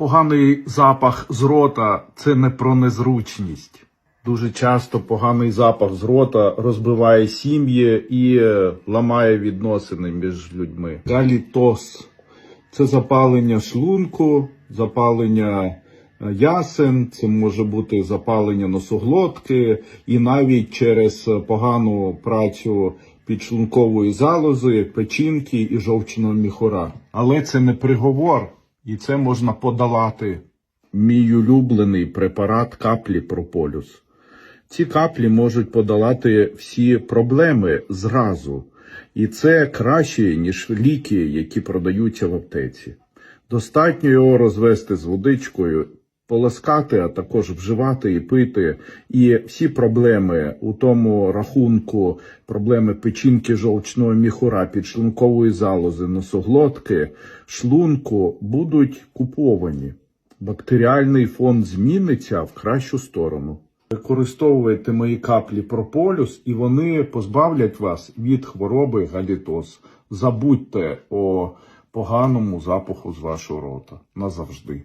Поганий запах з рота це не про незручність. Дуже часто поганий запах з рота розбиває сім'ї і е, ламає відносини між людьми. Галітоз це запалення шлунку, запалення е, ясен, це може бути запалення носоглотки, і навіть через погану працю підшлункової залози, печінки і жовчного міхура. Але це не приговор, і це можна подолати. Мій улюблений препарат каплі прополюс. Ці каплі можуть подолати всі проблеми зразу, і це краще, ніж ліки, які продаються в аптеці. Достатньо його розвести з водичкою, полоскати, а також вживати і пити. І всі проблеми у тому рахунку, проблеми печінки жовчного міхура, підшлункової залози, носоглотки, шлунку будуть куповані. Бактеріальний фон зміниться в кращу сторону. Використовуйте мої каплі прополюс, і вони позбавлять вас від хвороби галітоз. Забудьте о поганому запаху з вашого рота назавжди.